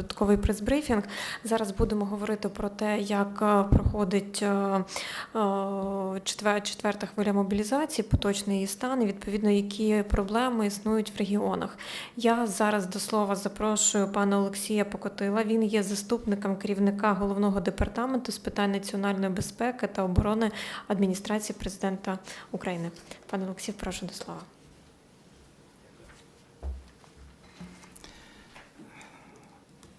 Додатковий прес-брифінг. Зараз будемо говорити про те, як е, проходить е, е, четвер- четверта хвиля мобілізації, поточний її стан і відповідно які проблеми існують в регіонах. Я зараз до слова запрошую пана Олексія Покотила. Він є заступником керівника головного департаменту з питань національної безпеки та оборони адміністрації президента України. Пане Олексій, прошу до слова.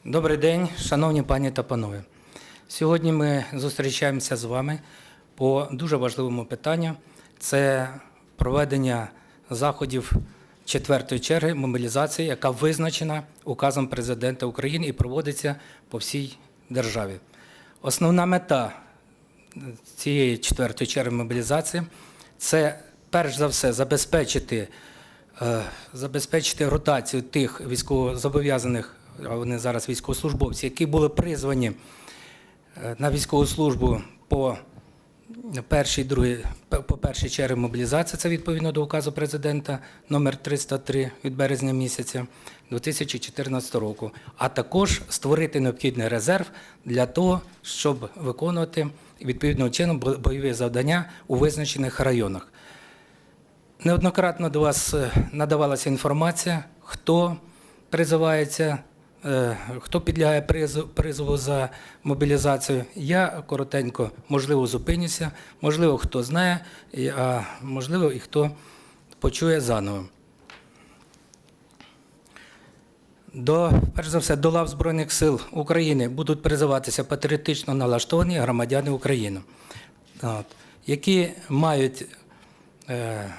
Добрий день, шановні пані та панове. Сьогодні ми зустрічаємося з вами по дуже важливому питанню. Це проведення заходів четвертої черги мобілізації, яка визначена указом президента України і проводиться по всій державі. Основна мета цієї четвертої черги мобілізації це перш за все забезпечити, е, забезпечити ротацію тих військовозобов'язаних, вони зараз військовослужбовці, які були призвані е, на військову службу по першій, другій, по першій черзі мобілізації, це відповідно до указу президента номер 303 від березня місяця 2014 року, а також створити необхідний резерв для того, щоб виконувати відповідним чином бойові завдання у визначених районах. Неоднократно до вас е, надавалася інформація, хто призивається, хто підлягає призову за мобілізацію. Я коротенько, можливо, зупинюся, можливо, хто знає, а можливо, і хто почує заново. До, перш за все, до лав Збройних сил України будуть призиватися патріотично налаштовані громадяни України, які мають е,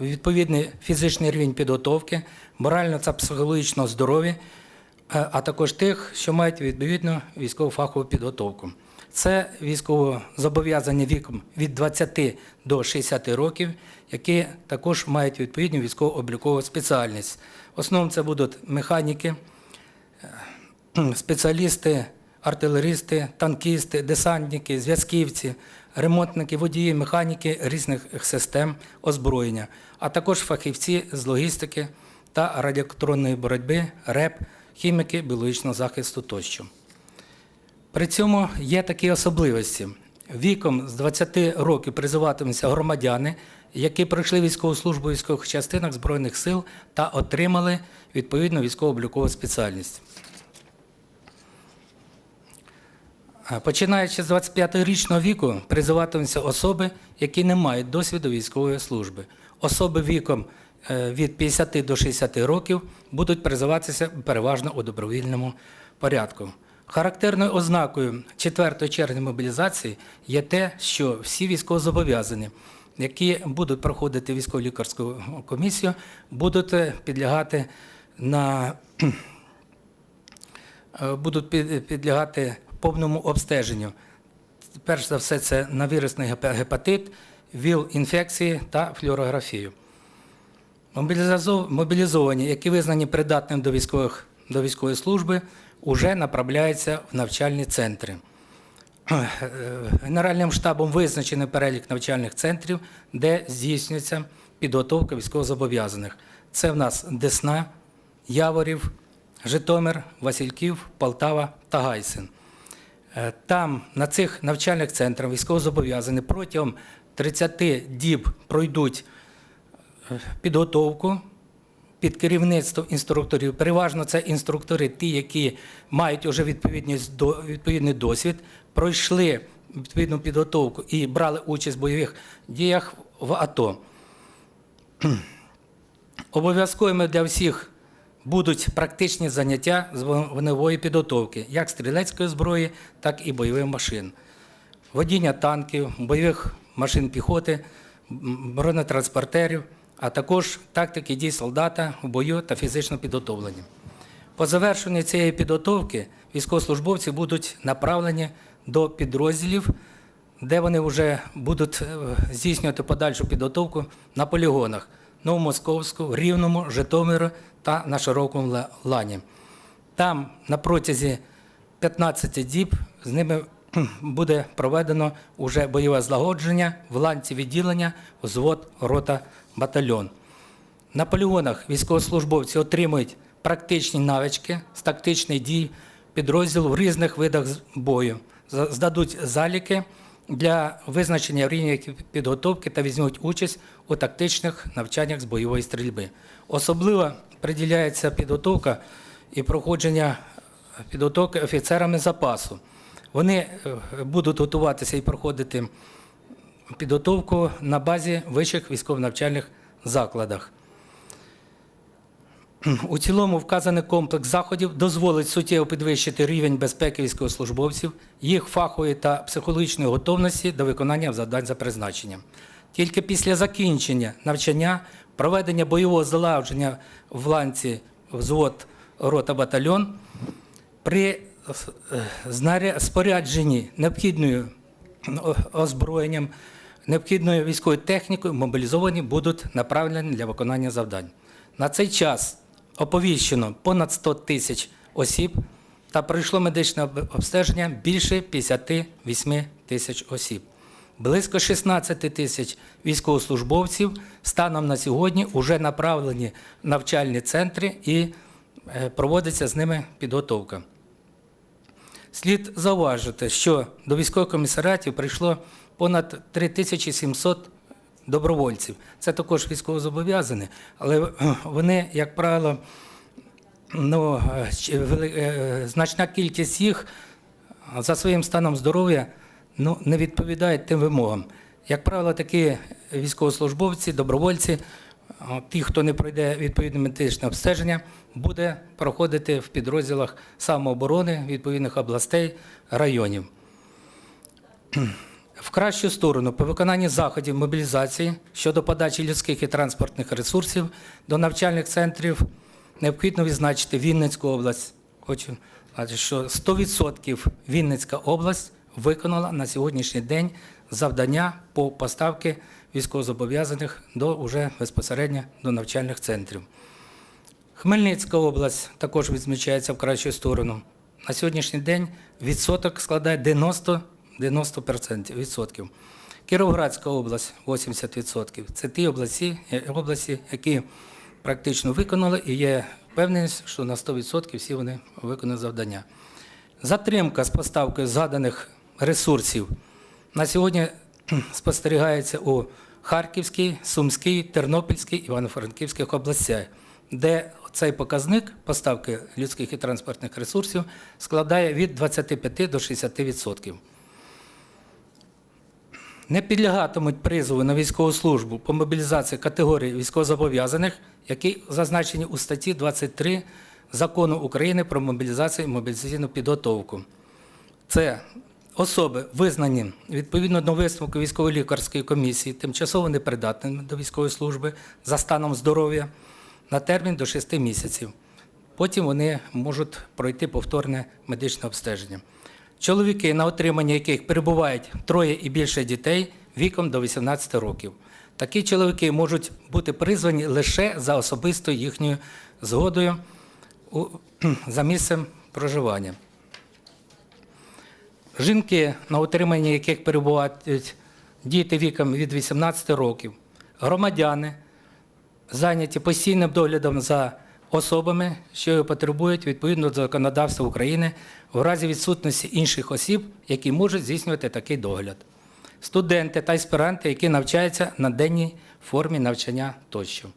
відповідний фізичний рівень підготовки, морально та психологічного здоров'я, е, а також тих, що мають відповідну військово-фахову підготовку. Це військовозобов'язані віком від 20 до 60 років, які також мають відповідну військово-облікову спеціальність. В основному це будуть механіки, е, спеціалісти, артилеристи, танкісти, десантники, зв'язківці, ремонтники, водії, механіки різних систем озброєння, а також фахівці з логістики та радіоелектронної боротьби, РЕП, хіміки біологічного захисту тощо. При цьому є такі особливості. Віком з 20 років призиватимуться громадяни, які пройшли військову службу у військових частинах Збройних сил та отримали відповідну військово-облікову спеціальність. Починаючи з 25-річного віку, призиватимуться особи, які не мають досвіду військової служби. Особи віком від 50 до 60 років будуть призиватися переважно у добровільному порядку. Характерною ознакою 4 червня мобілізації є те, що всі військовозобов'язані, які будуть проходити військово-лікарську комісію, будуть е, підлягати на е, будуть під- підлягати повному обстеженню. Перш за все, це на вірусний гепатит, ВІЛ-інфекції та флюорографію. Мобілізовані, які визнані придатним до, військових, до військової служби, вже направляються в навчальні центри. Е, Генеральним штабом визначений перелік навчальних центрів, де здійснюється підготовка військовозобов'язаних. Це в нас Десна, Яворів, Житомир, Васильків, Полтава та Гайсин. Е, Там, на цих навчальних центрах, військовозобов'язані протягом 30 діб пройдуть підготовку під керівництвом інструкторів. Переважно це інструктори, ті, які мають вже відповідний досвід, пройшли відповідну підготовку і брали участь в бойових діях в АТО. Обов'язковими для всіх будуть практичні заняття з вогневої підготовки, як стрілецької зброї, так і бойових машин. Водіння танків, бойових машин піхоти, бронетранспортерів, а також тактики дій солдата у бою та фізично підготовлені. По завершенні цієї підготовки військовослужбовці будуть направлені до підрозділів, де вони вже будуть е, здійснювати подальшу підготовку на полігонах Новомосковську, Рівному, Житомиру та на широкому Ла- лані. Там на протязі 15 діб з ними буде проведено уже бойове злагодження в ланці відділення, взвод, рота, батальйон. На полігонах військовослужбовці отримують практичні навички з тактичних дій підрозділу в різних видах бою, здадуть заліки для визначення рівня підготовки та візьмуть участь у тактичних навчаннях з бойової стрільби. Особливо приділяється підготовка і проходження підготовки офіцерами запасу. Вони е, будуть готуватися і проходити підготовку на базі вищих військово-навчальних закладах. У цілому вказаний комплекс заходів дозволить суттєво підвищити рівень безпеки військовослужбовців, їх фахової та психологічної готовності до виконання завдань за призначенням. Тільки після закінчення навчання, проведення бойового залагодження в ланці взвод рота батальйон при е, спорядженні необхідною озброєнням, необхідною військовою технікою мобілізовані будуть направлені для виконання завдань. На цей час оповіщено понад 100 тисяч осіб та пройшло медичне обстеження більше 58 тисяч осіб. Близько 16 тисяч військовослужбовців станом на сьогодні вже направлені в навчальні центри і е, проводиться з ними підготовка. Слід зауважити, що до військових комісаріатів прийшло понад 3700 добровольців. Це також військовозобов'язані, але вони, як правило, ну, е, значна кількість їх за своїм станом здоров'я ну, не відповідають тим вимогам. Як правило, такі військовослужбовці, добровольці, ті, хто не пройде відповідне медичне обстеження, буде проходити в підрозділах самооборони відповідних областей, районів. В кращу сторону по виконанні заходів мобілізації щодо подачі людських і транспортних ресурсів до навчальних центрів необхідно відзначити Вінницьку область. Хочу сказати, що 100% Вінницька область виконала на сьогоднішній день завдання по поставки військовозобов'язаних до уже безпосередньо до навчальних центрів. Хмельницька область також відзначається в кращу сторону. На сьогоднішній день відсоток складає 90, 90% відсотків. Кіровоградська область 80%. Це ті області, е, області, які практично виконали, і є впевненість, що на 100% всі вони виконали завдання. Затримка з поставкою згаданих ресурсів на сьогодні спостерігається у Харківській, Сумській, Тернопільській, Івано-Франківських областях, де цей показник поставки людських і транспортних ресурсів складає від 25 до 60%. Не підлягатимуть призову на військову службу по мобілізації категорії військовозобов'язаних, які зазначені у статті 23 Закону України про мобілізацію і мобілізаційну підготовку. Це особи, визнані відповідно до висновку військово-лікарської комісії, тимчасово непридатними до військової служби за станом здоров'я на термін до 6 місяців. Потім вони можуть пройти повторне медичне обстеження. Чоловіки, на отримання яких перебувають троє і більше дітей віком до 18 років. Такі чоловіки можуть бути призвані лише за особистою їхньою згодою за місцем проживання. Жінки, на утриманні яких перебувають діти віком від 18 років, громадяни, зайняті постійним доглядом за особами, що його потребують відповідно до законодавства України в разі відсутності інших осіб, які можуть здійснювати такий догляд. Студенти та аспіранти, які навчаються на денній формі навчання тощо.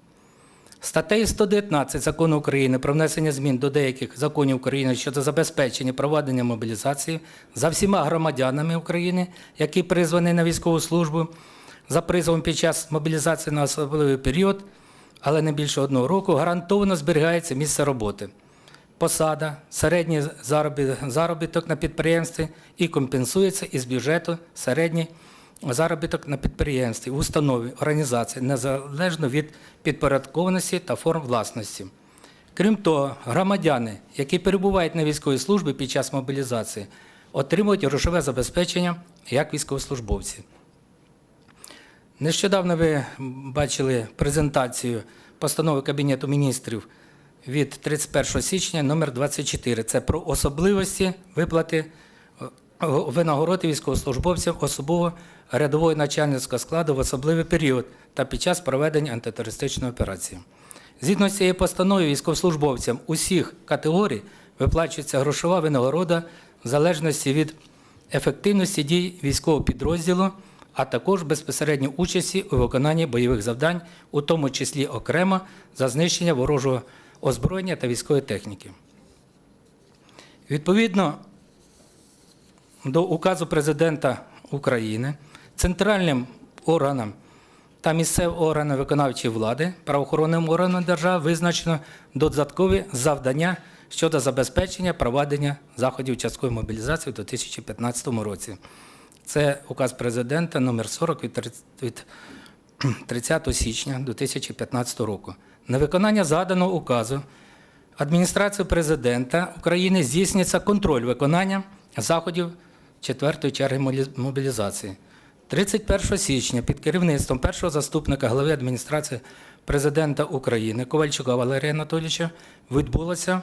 Статтею 119 Закону України про внесення змін до деяких законів України щодо забезпечення проведення мобілізації за всіма громадянами України, які призвані на військову службу за призовом під час мобілізації на особливий період, але не більше одного року, гарантовано зберігається місце роботи. Посада, середній заробіток на підприємстві і компенсується із бюджету середній заробіток на підприємстві, установі, організації, незалежно від підпорядкованості та форм власності. Крім того, громадяни, які перебувають на військовій службі під час мобілізації, отримують грошове забезпечення як військовослужбовці. Нещодавно ви бачили презентацію постанови Кабінету міністрів від 31 січня номер 24. Це про особливості виплати винагороди військовослужбовцям особового рядового начальницького складу в особливий період та під час проведення антитерористичної операції. Згідно з цією постановою військовослужбовцям усіх категорій виплачується грошова винагорода в залежності від ефективності дій військового підрозділу, а також безпосередньо участі у виконанні бойових завдань, у тому числі окремо за знищення ворожого озброєння та військової техніки. Відповідно до указу президента України центральним органам та місцевим органам виконавчої влади, правоохоронним органам держави визначено додаткові завдання щодо забезпечення проведення заходів часткової мобілізації у 2015 році. Це указ президента номер 40 від 30 січня 2015 року. На виконання згаданого указу адміністрацією президента України здійснюється контроль виконання заходів четвертої черги мобілізації. 31 січня під керівництвом першого заступника голови адміністрації президента України Ковальчука Валерія Анатолійовича відбулася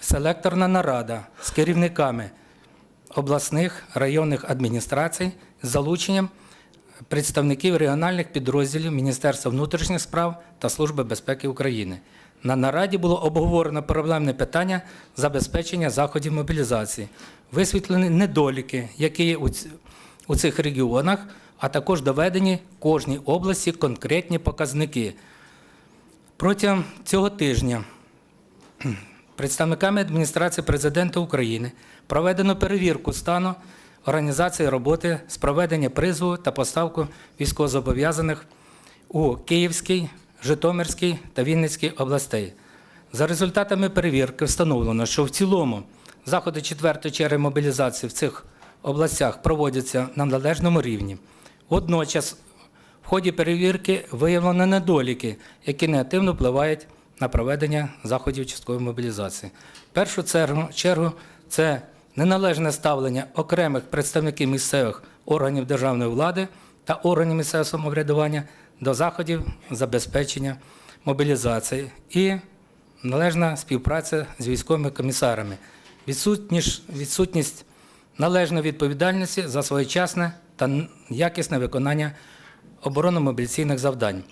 селекторна нарада з керівниками обласних районних адміністрацій з залученням представників регіональних підрозділів Міністерства внутрішніх справ та Служби безпеки України. На нараді було обговорено проблемне питання забезпечення заходів мобілізації, висвітлені недоліки, які є у цих регіонах, а також доведені кожній області конкретні показники. Протягом цього тижня представниками адміністрації президента України проведено перевірку стану організації роботи з проведення призову та поставку військовозобов'язаних у Київській, Житомирській та Вінницькій областей. За результатами перевірки встановлено, що в цілому заходи четвертої черги мобілізації в цих областях проводяться на належному рівні. Водночас в ході перевірки виявлено недоліки, які негативно впливають на проведення заходів часткової мобілізації. В першу чергу, це неналежне ставлення окремих представників місцевих органів державної влади та органів місцевого самоврядування до заходів забезпечення мобілізації і належна співпраця з військовими комісарами, відсутність, належної відповідальності за своєчасне та якісне виконання оборонно-мобілізаційних завдань.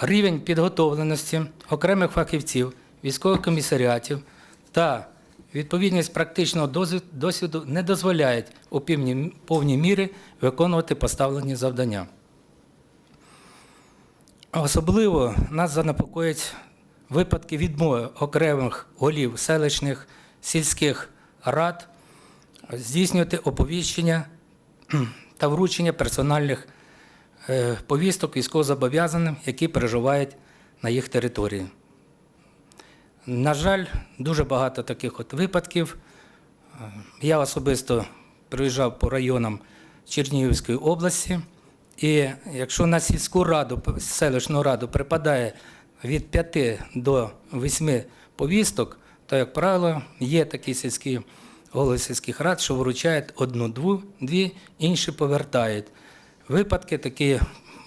Рівень підготовленості окремих фахівців, військових комісаріатів та відповідність практичного досвіду не дозволяють у повній мірі виконувати поставлені завдання. Особливо нас занепокоїть випадки відмови окремих голів селищних сільських рад здійснювати оповіщення та вручення персональних е, повісток військовозобов'язаним, які переживають на їх території. На жаль, дуже багато таких от випадків. Е, Я особисто приїжджав по районам Чернігівської області, і якщо на сільську раду, селищну раду припадає від 5 до 8 повісток, то, як правило, є такі сільські голови сільських рад, що вручають одну, дву, дві, інші повертають. Випадки такі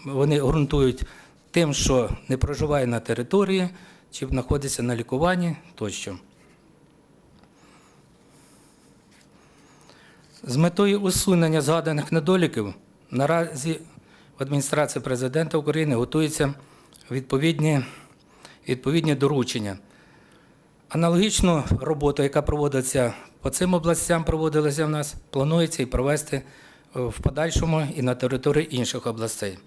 вони ґрунтують тим, що не проживає на території, чи знаходиться на лікуванні тощо. З метою усунення згаданих недоліків наразі в адміністрації президента України готуються відповідні, відповідні доручення. Аналогічну роботу, яка проводиться по цим областям, проводилася в нас, планується і провести в подальшому і на території інших областей.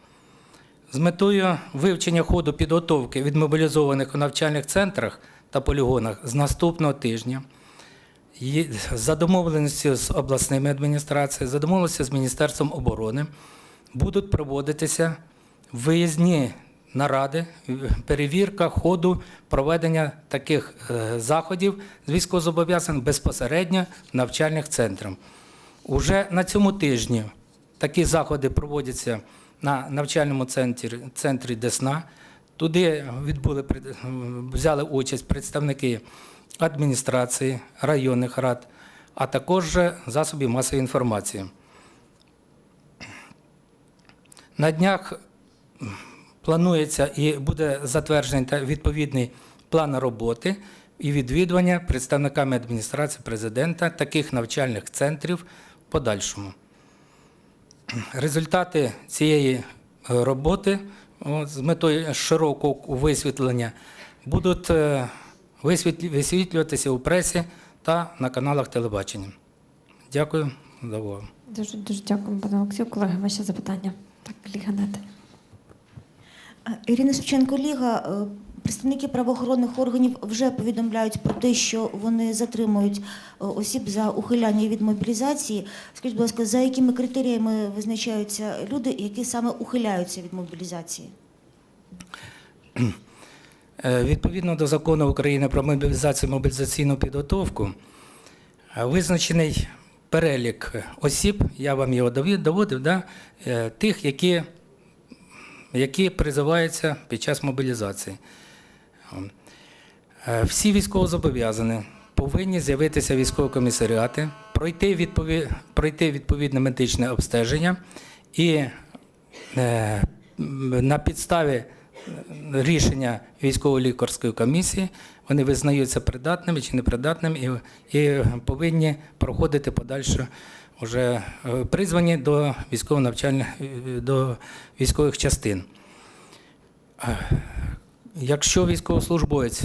З метою вивчення ходу підготовки відмобілізованих у навчальних центрах та полігонах з наступного тижня за домовленістю з обласними адміністраціями, за домовленістю з Міністерством оборони будуть проводитися виїзні наради, перевірка ходу проведення таких е, заходів з військовозобов'язаних безпосередньо навчальних центрах. Уже на цьому тижні такі заходи проводяться на навчальному центрі, центрі Десна. Туди відбули, взяли участь представники адміністрації, районних рад, а також засобів масової інформації. На днях планується і буде затверджений відповідний план роботи і відвідування представниками адміністрації президента таких навчальних центрів в подальшому. Результати цієї роботи з метою широкого висвітлення будуть е, висвітлюватися у пресі та на каналах телебачення. Дякую за увагу. Дуже дуже дякую, пане Олексію. Колеги, ваші запитання. Так, Ліга Нет. Е, Ірина Шевченко Ліга. е, Представники правоохоронних органів вже повідомляють про те, що вони затримують е, осіб за ухиляння від мобілізації. Скажіть, будь ласка, за якими критеріями визначаються люди, які саме ухиляються від мобілізації? Е, Відповідно до закону України про мобілізацію і мобілізаційну підготовку, визначений перелік осіб, я вам його доводив, да, е, тих, які, які призиваються під час мобілізації. Е, Всі військовозобов'язані повинні з'явитися військові комісаріати, пройти, відпові... пройти відповідне медичне обстеження і е, на підставі рішення військово-лікарської комісії вони визнаються придатними чи непридатними і, і повинні проходити подальше вже е, призвані до військово-навчальних е, до військових частин. Е, Якщо військовослужбовець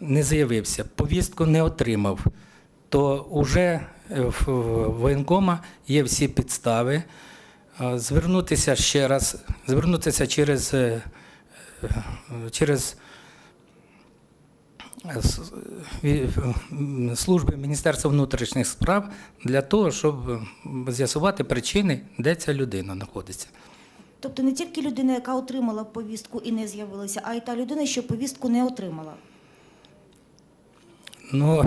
не заявився, повістку не отримав, то вже в воєнкома є всі підстави звернутися ще раз, звернутися через, через е, с- ві- м, служби Міністерства внутрішніх справ для того, щоб з'ясувати причини, де ця людина знаходиться. Тобто не тільки людина, яка отримала повістку і не з'явилася, а й та людина, що повістку не отримала. Ну,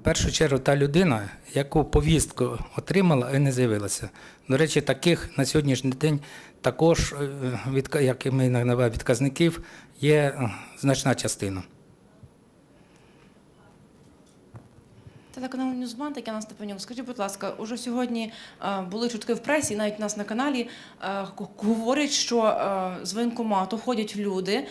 в першу чергу, та людина, яку повістку отримала і не з'явилася. До речі, таких на сьогоднішній день також, е, як ми називаємо відказників, є е, значна частина. Телеканал Ньюзман, Тетяна Степанюк. Скажіть, будь ласка, уже сьогодні е, були чутки в пресі, навіть у нас на каналі е, говорять, що е, з воєнкомату ходять люди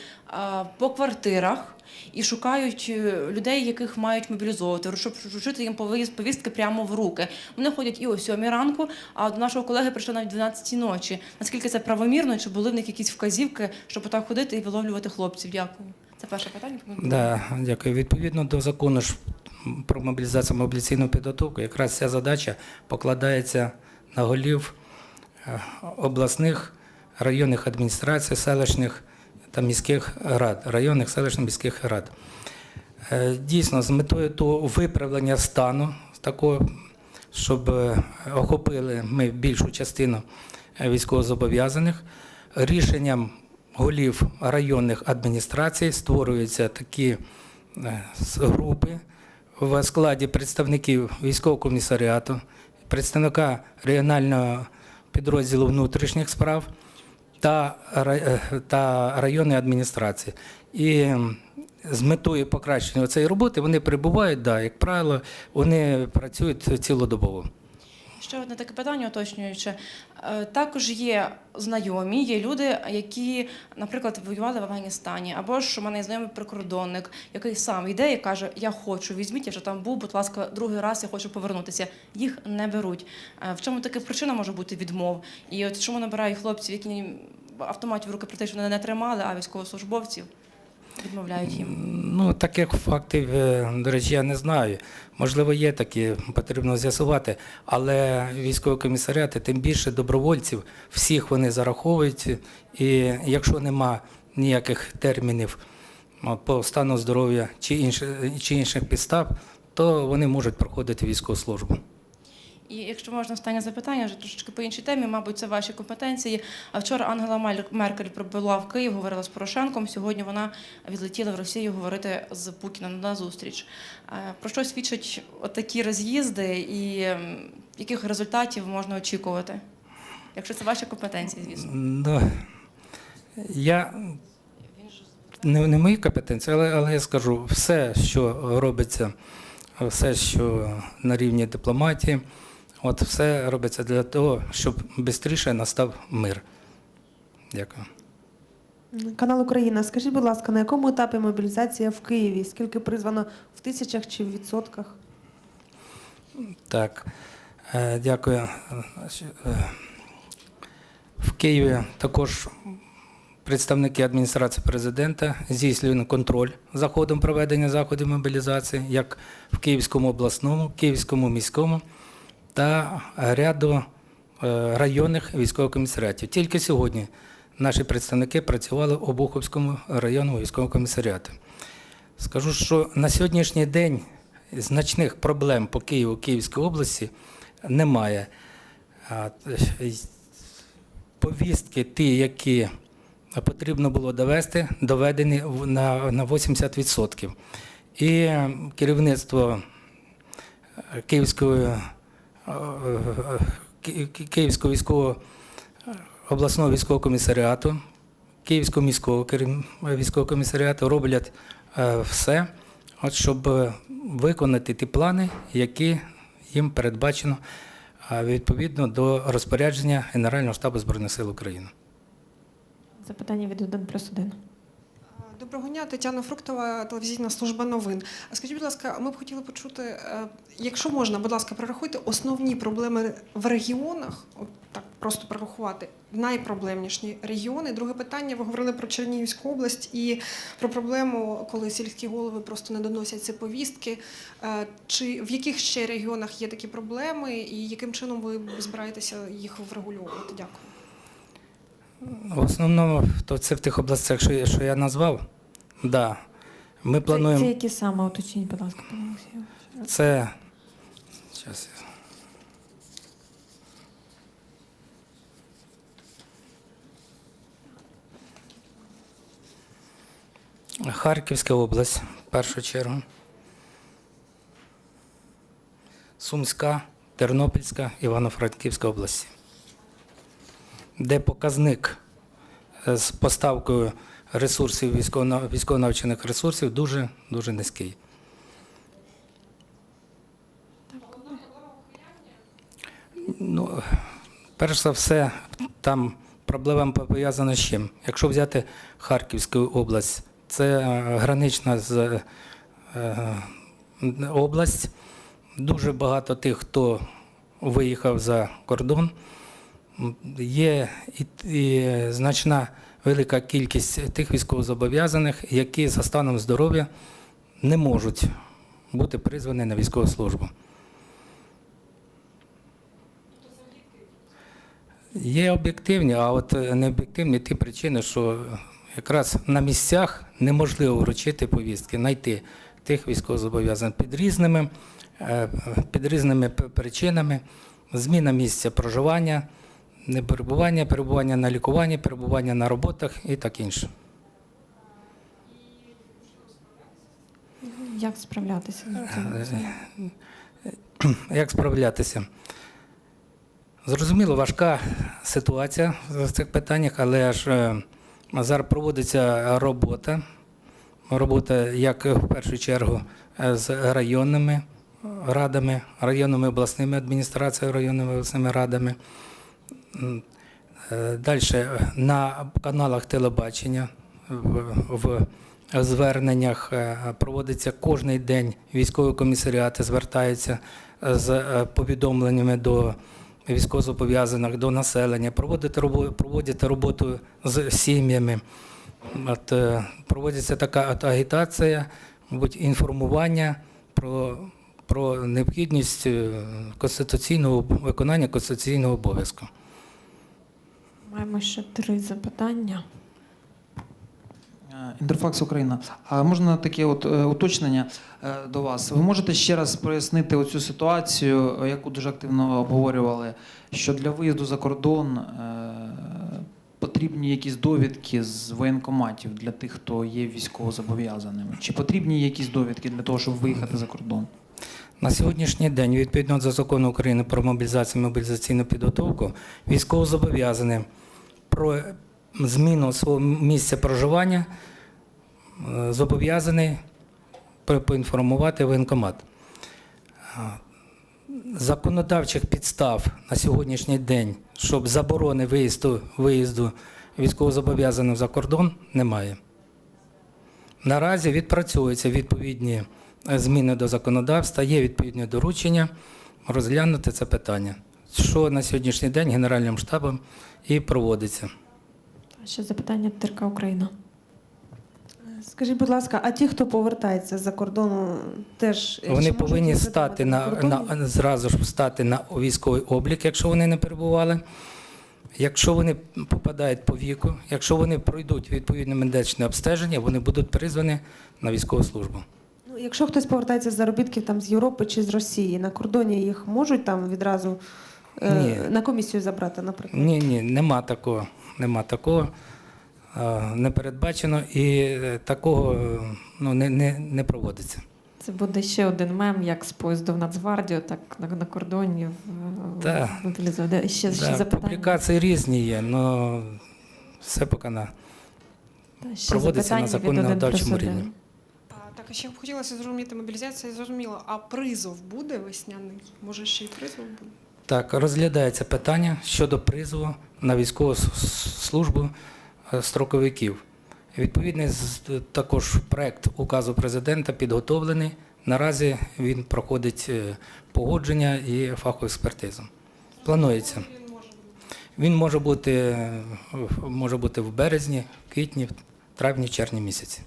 по квартирах і шукають людей, яких мають мобілізовувати, щоб вручити їм повістки прямо в руки. Вони ходять і о 7 ранку, а до нашого колеги прийшли навіть в 12 ночі. Наскільки це правомірно, чи були в них якісь вказівки, щоб отак ходити і виловлювати хлопців? Дякую. Це перше питання. Да, дякую. Відповідно до закону ж про мобілізацію мобілізаційну підготовку, якраз ця задача покладається на голів е, обласних районних адміністрацій, селищних та міських рад, районних селищних міських рад. Е, Дійсно, з метою того виправлення стану такого, щоб е, охопили ми більшу частину військовозобов'язаних, рішенням голів районних адміністрацій створюються такі е, групи в складі представників військового комісаріату, представника регіонального підрозділу внутрішніх справ та, е, районної адміністрації. І з метою покращення цієї роботи вони перебувають, да, як правило, вони працюють цілодобово. Ще одне таке питання уточнююче. Е, Також є знайомі, є люди, які, наприклад, воювали в Афганістані, або ж у мене є знайомий прикордонник, який сам йде і каже: Я хочу, візьміть, я вже там був, будь ласка, другий раз я хочу повернутися. Їх не беруть. Е, В чому така причина може бути відмов? І от чому набирають хлопців, які автоматів в руки практично не тримали, а військовослужбовців відмовляють їм? Ну, таких фактів, е, до речі, я не знаю. Можливо, є такі, потрібно з'ясувати. Але військові комісаріати, тим більше добровольців, всіх вони зараховують. І якщо нема ніяких термінів по стану здоров'я чи, інших підстав, то вони можуть проходити військову службу. І якщо можна останнє запитання, вже трошечки по іншій темі, мабуть, це ваші компетенції. А вчора Ангела Меркель прибула в Київ, говорила з Порошенком. Сьогодні вона відлетіла в Росію говорити з Путіним на зустріч. Е, Про що свідчать такі роз'їзди і яких результатів можна очікувати? Якщо це ваші компетенції, звісно. Ну, я не, не мої компетенції, але, але я скажу, все, що робиться, все, що на рівні дипломатії, от все робиться для того, щоб швидше настав мир. Дякую. Канал Україна. Скажіть, будь ласка, на якому етапі мобілізація в Києві? Скільки призвано в тисячах чи в відсотках? Так, е, дякую. Е, В Києві також представники адміністрації президента здійснюємо контроль за ходом проведення заходів мобілізації, як в Київському обласному, Київському міському та ряду е, районних військових комісаріатів. Тільки сьогодні наші представники працювали в Обуховському районному військовому комісаріаті. Скажу, що на сьогоднішній день значних проблем по Києву, Київській області немає. Е, Повістки, ті, які потрібно було довести, доведені на, на 80%. І керівництво е, Київської, Ки- Ки- Київського військового е, обласного військового комісаріату, Київського міського військового комісаріату роблять е, все, от, щоб е, виконати ті плани, які їм передбачено е, відповідно до розпорядження Генерального штабу Збройних сил України. Запитання від 1 плюс 1. Доброго Тетяна Фруктова, телевізійна служба новин. Скажіть, будь ласка, ми б хотіли почути, е, якщо можна, будь ласка, перерахуйте основні проблеми в регіонах, от так просто перерахувати найпроблемніші регіони. Друге питання: ви говорили про Чернігівську область і про проблему, коли сільські голови просто не доносять ці повістки. Е, Чи в яких ще регіонах є такі проблеми, і яким чином ви збираєтеся їх врегульовувати? Дякую. В основному то це в тих областях, що я, що я назвав. Да. Ми Це, плануємо. це які саме уточніть, будь ласка, пане Олексію. Це. Я. Харківська область, в першу чергу. Сумська, Тернопільська, Івано-Франківська області. Де показник е, з поставкою ресурсів військово- військово-навчених ресурсів дуже, дуже низький. Ну, перш за все, там проблема пов'язана з чим? Якщо взяти Харківську область, це е, гранична з е, область. Дуже багато тих, хто виїхав за кордон. Є і, і значна велика кількість тих військовозобов'язаних, які за станом здоров'я не можуть бути призвані на військову службу. Є об'єктивні, а от е, не об'єктивні ті причини, що якраз на місцях неможливо вручити повістки, знайти тих військовозобов'язаних під різними, е, під різними причинами, зміна місця проживання, неперебування, перебування на лікуванні, перебування на роботах і так інше. Як справлятися? Як справлятися? Зрозуміло, важка ситуація в цих питаннях, але ж е, зараз проводиться робота. Робота як в першу чергу е, з районними радами, районними обласними адміністраціями, районними обласними радами. Далі на каналах телебачення в, зверненнях е, проводиться кожний день військові комісаріати звертаються з е, повідомленнями до військовозобов'язаних, до населення, проводять роботу з сім'ями. От, е, проводиться така от агітація, мабуть, інформування про, про необхідність е, конституційного виконання конституційного обов'язку. Маємо ще три запитання. Е, Інтерфакс Україна. А можна таке от е, уточнення е, до вас? Ви можете ще раз пояснити оцю ситуацію, яку дуже активно обговорювали, що для виїзду за кордон потрібні якісь довідки з воєнкоматів для тих, хто є військовозобов'язаними? Чи потрібні якісь довідки для того, щоб виїхати за кордон? На сьогоднішній день, відповідно до закону України про мобілізацію і мобілізаційну підготовку, військовозобов'язаний про зміну свого місця проживання е, зобов'язаний поінформувати воєнкомат. Законодавчих підстав на сьогоднішній день, щоб заборони виїзду, виїзду військовозобов'язаних за кордон, немає. Наразі відпрацьовуються відповідні е, зміни до законодавства, є відповідні доручення розглянути це питання, що на сьогоднішній день Генеральним штабом і проводиться. Ще запитання ТРК Україна. Скажіть, будь ласка, а ті, хто повертається з-за кордону, теж Вони повинні стати на, на зразу ж стати на військовий облік, якщо вони не перебували. Якщо вони попадають по віку, якщо вони пройдуть відповідне медичне обстеження, вони будуть призвані на військову службу. Ну, якщо хтось повертається з заробітків там з Європи чи з Росії, на кордоні їх можуть там відразу Ні. на комісію забрати, наприклад. Ні, ні, нема такого. Нема такого. Е, Не передбачено і е, такого е, ну, не, не, не проводиться. Це буде ще один мем, як з поїзду в Нацгвардію, так на, на кордоні в, Так. в мобілізовані. Ще, ще запитання. публікації різні є, але все поки на. Та, ще проводиться на законодавчому рівні. Так, а ще б хотілося зрозуміти, мобілізація зрозуміло, а призов буде весняний? Може, ще й призов буде? Так, розглядається питання щодо призову на військову службу е, строковиків. Відповідний також проект указу президента підготовлений. Наразі він проходить е, погодження і фахову експертизу. Планується. Він може бути, е, може бути в березні, квітні, травні, червні місяці.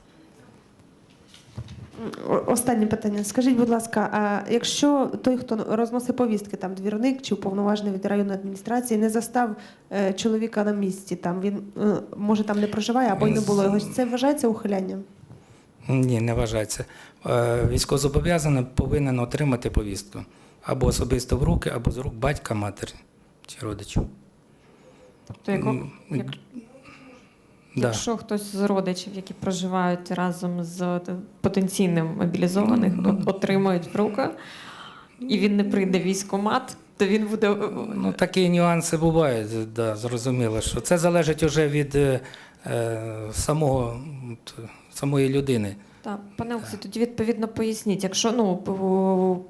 Останнє питання. Скажіть, будь ласка, а якщо той, хто розносить повістки, там двірник чи уповноважений від районної адміністрації, не застав е, чоловіка на місці, там він е, може там не проживає або й не було його, це вважається ухилянням? Ні, не вважається. Е, Військовозобов'язаний повинен отримати повістку або особисто в руки, або з рук батька, матері чи родичів. Тобто, як-. Якщо хтось з родичів, які проживають разом з потенційним мобілізованих, Ну, от- отримують в руки, і він не прийде військомат, то він буде Ну, такі нюанси бувають, да, зрозуміло, що це залежить вже від е, е, самого, самої людини. Так, пане Олексій, тоді відповідно поясніть, якщо ну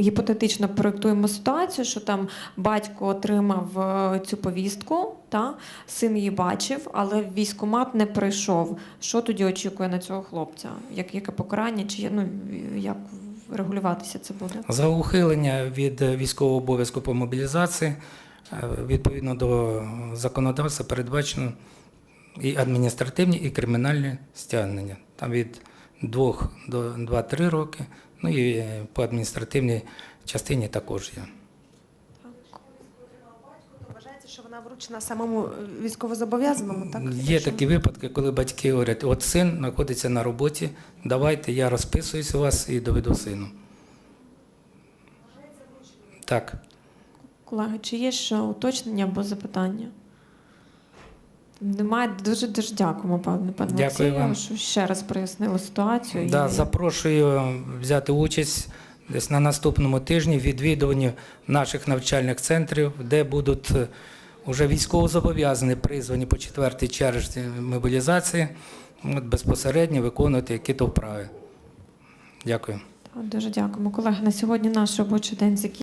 гіпотетично проєктуємо ситуацію, що там батько отримав е, цю повістку, та син її бачив, але в військкомат не прийшов. Що тоді очікує на цього хлопця? Як яке покарання, чи ну як регулюватися це буде? За ухилення від військового обов'язку по мобілізації, е, відповідно до законодавства, передбачено і адміністративні, і кримінальні стягнення. Там від 2 до 2-3 роки, ну і е, по адміністративній частині також є. Вважається, що вона вручена самому військовозобов'язаному, так? Є такі випадки, коли батьки говорять, от син знаходиться на роботі, давайте я розписуюсь у вас і доведу сину. Так. Колеги, чи є ще уточнення або запитання? Немає. Дуже дуже дякуємо, пане пане Дякую Олексію, вам. що ще раз прояснили ситуацію. Да, І- запрошую взяти участь десь на наступному тижні в відвідуванні наших навчальних центрів, де будуть е, уже військовозобов'язані, призвані по четвертій черзі мобілізації, от, безпосередньо виконувати які-то вправи. Дякую. Дуже дякуємо. Колеги, на сьогодні наш робочий день закінчився.